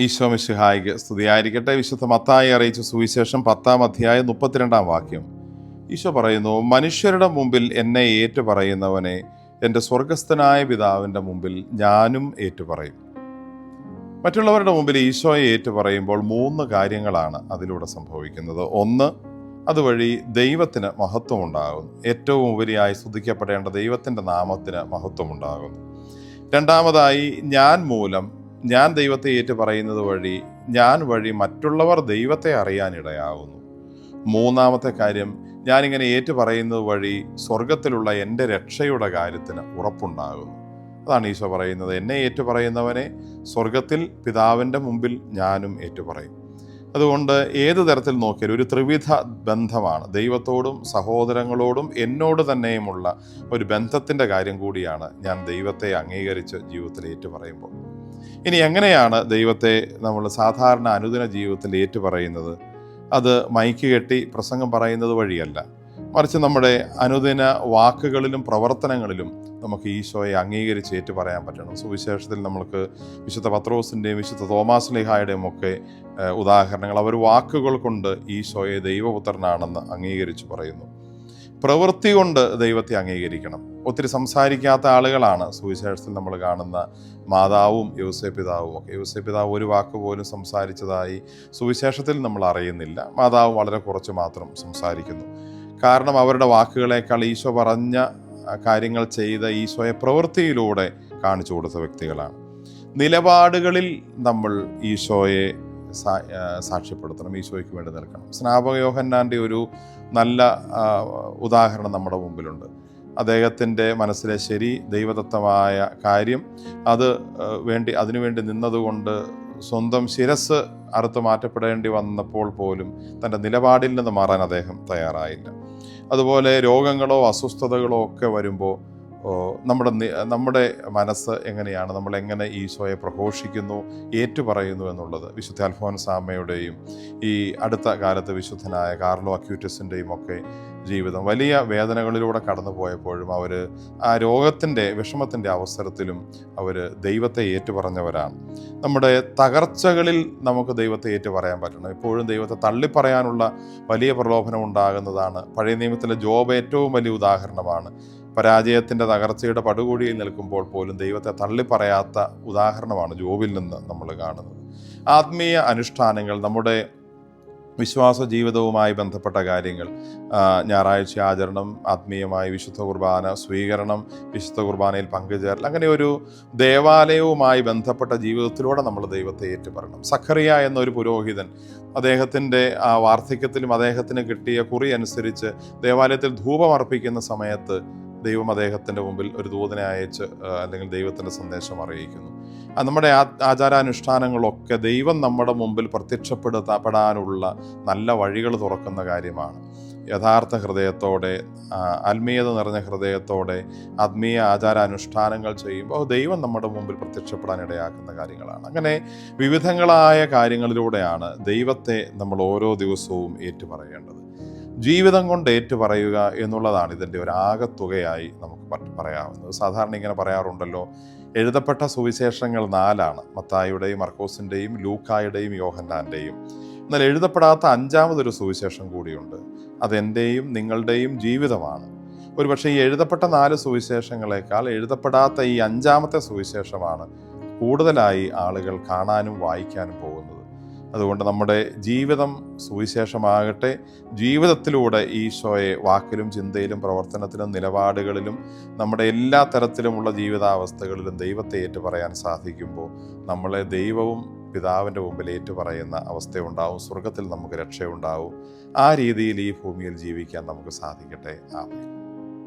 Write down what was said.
ഈശോ മിശിഹായിക്ക് സ്തുതിയായിരിക്കട്ടെ. വിശുദ്ധ മത്തായി അറിയിച്ച സുവിശേഷം പത്താം അധ്യായം മുപ്പത്തിരണ്ടാം വാക്യം. ഈശോ പറയുന്നു മനുഷ്യരുടെ മുമ്പിൽ എന്നെ ഏറ്റു പറയുന്നവനെ എന്റെ സ്വർഗസ്ഥനായ പിതാവിന്റെ മുമ്പിൽ ഞാനും ഏറ്റുപറയും. മറ്റുള്ളവരുടെ മുമ്പിൽ ഈശോയെ ഏറ്റു പറയുമ്പോൾ മൂന്ന് കാര്യങ്ങളാണ് അതിലൂടെ സംഭവിക്കുന്നത്. ഒന്ന് അതുവഴി ദൈവത്തിന് മഹത്വമുണ്ടാകുന്നു. ഏറ്റവും ഉപരിയായി സ്തുതിക്കപ്പെടേണ്ട ദൈവത്തിന്റെ നാമത്തിന് മഹത്വമുണ്ടാകുന്നു. രണ്ടാമതായി ഞാൻ മൂലം ഞാൻ ദൈവത്തെ ഏറ്റു പറയുന്നത് വഴി ഞാൻ വഴി മറ്റുള്ളവർ ദൈവത്തെ അറിയാനിടയാകുന്നു മൂന്നാമത്തെ കാര്യം ഞാനിങ്ങനെ ഏറ്റു പറയുന്നത് വഴി സ്വർഗത്തിലുള്ള എന്റെ രക്ഷയുടെ കാര്യത്തിന് ഉറപ്പുണ്ടാകുന്നു. അതാണ് ഈശോ പറയുന്നത് എന്നെ ഏറ്റു പറയുന്നവനെ സ്വർഗത്തിൽ പിതാവിന്റെ മുമ്പിൽ ഞാനും ഏറ്റു പറയും. അതുകൊണ്ട് ഏത് തരത്തിൽ നോക്കിയാലും ഒരു ത്രിവിധ ബന്ധമാണ്. ദൈവത്തോടും സഹോദരങ്ങളോടും എന്നോട് തന്നെയുമുള്ള ഒരു ബന്ധത്തിന്റെ കാര്യം കൂടിയാണ് ഞാൻ ദൈവത്തെ അംഗീകരിച്ച് ജീവിതത്തിൽ ഏറ്റുപറയുമ്പോൾ ഇനി എങ്ങനെയാണ് ദൈവത്തെ നമ്മൾ സാധാരണ അനുദിന ജീവിതത്തിൽ ഏറ്റുപറയുന്നത്? അത് മൈക്ക് കെട്ടി പ്രസംഗം പറയുന്നത് വഴിയല്ല. മറിച്ച് നമ്മുടെ അനുദിന വാക്കുകളിലും പ്രവർത്തനങ്ങളിലും നമുക്ക് ഈശോയെ അംഗീകരിച്ച് ഏറ്റു പറയാൻ പറ്റണം. സുവിശേഷത്തിൽ നമുക്ക് വിശുദ്ധ പത്രോസിന്റെയും വിശുദ്ധ തോമാസ് ലിഹായുടെയും ഒക്കെ ഉദാഹരണങ്ങൾ. അവർ വാക്കുകൾ കൊണ്ട് ഈശോയെ ദൈവപുത്രനാണെന്ന് അംഗീകരിച്ച് പറയുന്നു. പ്രവൃത്തി കൊണ്ട് ദൈവത്തെ അംഗീകരിക്കണം. ഒത്തിരി സംസാരിക്കാത്ത ആളുകളാണ് സുവിശേഷത്തിൽ നമ്മൾ കാണുന്ന മാതാവും യോസേ പിതാവും ഒക്കെ. പിതാവ് ഒരു വാക്ക് പോലും സംസാരിച്ചതായി സുവിശേഷത്തിൽ നമ്മൾ അറിയുന്നില്ല. മാതാവ് വളരെ കുറച്ച് മാത്രം സംസാരിക്കുന്നു. കാരണം അവരുടെ വാക്കുകളേക്കാൾ ഈശോ പറഞ്ഞ കാര്യങ്ങൾ ചെയ്ത ഈശോയെ പ്രവൃത്തിയിലൂടെ കാണിച്ചു കൊടുത്ത വ്യക്തികളാണ്. നിലപാടുകളിൽ നമ്മൾ ഈശോയെ സാക്ഷ്യപ്പെടുത്തണം ഈശോയ്ക്ക് വേണ്ടി നിൽക്കണം. സ്നാപക യോഹന്നാന്റെ ഒരു നല്ല ഉദാഹരണം നമ്മുടെ മുമ്പിലുണ്ട്. അദ്ദേഹത്തിന്റെ മനസ്സിലെ ശരി ദൈവദത്തമായ കാര്യം അത് വേണ്ടി അതിനുവേണ്ടി നിന്നതുകൊണ്ട് സ്വന്തം ശിരസ് അറുത്ത് മാറ്റപ്പെടേണ്ടി വന്നപ്പോൾ പോലും തന്റെ നിലപാടിൽ നിന്ന് മാറാൻ അദ്ദേഹം തയ്യാറായില്ല. അതുപോലെ രോഗങ്ങളോ അസ്വസ്ഥതകളോ ഒക്കെ വരുമ്പോൾ നമ്മുടെ നമ്മുടെ മനസ്സ് എങ്ങനെയാണ്? നമ്മൾ എങ്ങനെ ഈശോയെ പ്രഘോഷിക്കുന്നു ഏറ്റുപറയുന്നു എന്നുള്ളത് വിശുദ്ധ അൽഫോൻസാമ്മയുടെയും ഈ അടുത്ത കാലത്ത് വിശുദ്ധനായ കാർലോ അക്യൂറ്റസിന്റെയും ഒക്കെ ജീവിതം വലിയ വേദനകളിലൂടെ കടന്നു പോയപ്പോഴും അവർ ആ രോഗത്തിന്റെ വിഷമത്തിന്റെ അവസരത്തിലും അവർ ദൈവത്തെ ഏറ്റുപറഞ്ഞവരാണ്. നമ്മുടെ തകർച്ചകളിൽ നമുക്ക് ദൈവത്തെ ഏറ്റുപറയാൻ പറ്റണം. എപ്പോഴും ദൈവത്തെ തള്ളിപ്പറയാനുള്ള വലിയ പ്രലോഭനം ഉണ്ടാകുന്നതാണ്. പഴയ നിയമത്തിലെ ജോബ് ഏറ്റവും വലിയ ഉദാഹരണമാണ്. പരാജയത്തിന്റെ തകർച്ചയുടെ പടുകൂടിയിൽ നിൽക്കുമ്പോൾ പോലും ദൈവത്തെ തള്ളിപ്പറയാത്ത ഉദാഹരണമാണ് ജോബിൽ നിന്ന് നമ്മൾ കാണുന്നത്. ആത്മീയ അനുഷ്ഠാനങ്ങൾ നമ്മുടെ വിശ്വാസ ജീവിതവുമായി ബന്ധപ്പെട്ട കാര്യങ്ങൾ ഞായറാഴ്ച ആചരണം ആത്മീയമായി വിശുദ്ധ കുർബാന സ്വീകരണം വിശുദ്ധ കുർബാനയിൽ പങ്കുചേരൽ അങ്ങനെ ഒരു ദേവാലയവുമായി ബന്ധപ്പെട്ട ജീവിതത്തിലൂടെ നമ്മൾ ദൈവത്തെ ഏറ്റുപറയണം. സഖറിയ എന്നൊരു പുരോഹിതൻ അദ്ദേഹത്തിന്റെ ആ വാർദ്ധക്യത്തിലും അദ്ദേഹത്തിന് കിട്ടിയ കുറി അനുസരിച്ച് ദേവാലയത്തിൽ ധൂപമർപ്പിക്കുന്ന സമയത്ത് ദൈവം അദ്ദേഹത്തിന്റെ മുമ്പിൽ ഒരു ദൂതനെ അയച്ച് അല്ലെങ്കിൽ ദൈവത്തിന്റെ സന്ദേശം അറിയിക്കുന്നു. നമ്മുടെ ആചാരാനുഷ്ഠാനങ്ങളൊക്കെ ദൈവം നമ്മുടെ മുമ്പിൽ പ്രത്യക്ഷപ്പെടുത്തപ്പെടാനുള്ള നല്ല വഴികൾ തുറക്കുന്ന കാര്യമാണ്. യഥാർത്ഥ ഹൃദയത്തോടെ ആത്മീയത നിറഞ്ഞ ഹൃദയത്തോടെ ആത്മീയ ആചാരാനുഷ്ഠാനങ്ങൾ ചെയ്യുമ്പോൾ ദൈവം നമ്മുടെ മുമ്പിൽ പ്രത്യക്ഷപ്പെടാൻ ഇടയാക്കുന്ന കാര്യങ്ങളാണ്. അങ്ങനെ വിവിധങ്ങളായ കാര്യങ്ങളിലൂടെയാണ് ദൈവത്തെ നമ്മൾ ഓരോ ദിവസവും ഏറ്റുപറയേണ്ടത്. ജീവിതം കൊണ്ട് ഏറ്റുപറയുക എന്നുള്ളതാണ് ഇതിന്റെ ഒരു ആകത്തുകയായി നമുക്ക് പറയാവുന്നത്. സാധാരണ ഇങ്ങനെ പറയാറുണ്ടല്ലോ എഴുതപ്പെട്ട സുവിശേഷങ്ങൾ നാലാണ്. മത്തായിയുടെയും മർക്കോസിന്റെയും ലൂക്കായുടെയും യോഹന്നാന്റെയും. എന്നാൽ എഴുതപ്പെടാത്ത അഞ്ചാമതൊരു സുവിശേഷം കൂടിയുണ്ട്. അതെന്റെയും നിങ്ങളുടെയും ജീവിതമാണ്. ഒരുപക്ഷെ ഈ എഴുതപ്പെട്ട നാല് സുവിശേഷങ്ങളെക്കാൾ എഴുതപ്പെടാത്ത ഈ അഞ്ചാമത്തെ സുവിശേഷമാണ് കൂടുതലായി ആളുകൾ കാണാനും വായിക്കാനും പോകുന്നത്. അതുകൊണ്ട് നമ്മുടെ ജീവിതം സുവിശേഷമാകട്ടെ. ജീവിതത്തിലൂടെ ഈശോയെ വാക്കിലും ചിന്തയിലും പ്രവർത്തനത്തിലും നിലപാടുകളിലും നമ്മുടെ എല്ലാ തരത്തിലുമുള്ള ജീവിതാവസ്ഥകളിലും ദൈവത്തെ ഏറ്റുപറയാൻ സാധിക്കുമ്പോൾ നമ്മളെ ദൈവവും പിതാവിന്റെ മുമ്പിൽ ഏറ്റുപറയുന്ന അവസ്ഥയുണ്ടാവും. സ്വർഗത്തിൽ നമുക്ക് രക്ഷയുണ്ടാവും. ആ രീതിയിൽ ഈ ഭൂമിയിൽ ജീവിക്കാൻ നമുക്ക് സാധിക്കട്ടെ. ആമേൻ.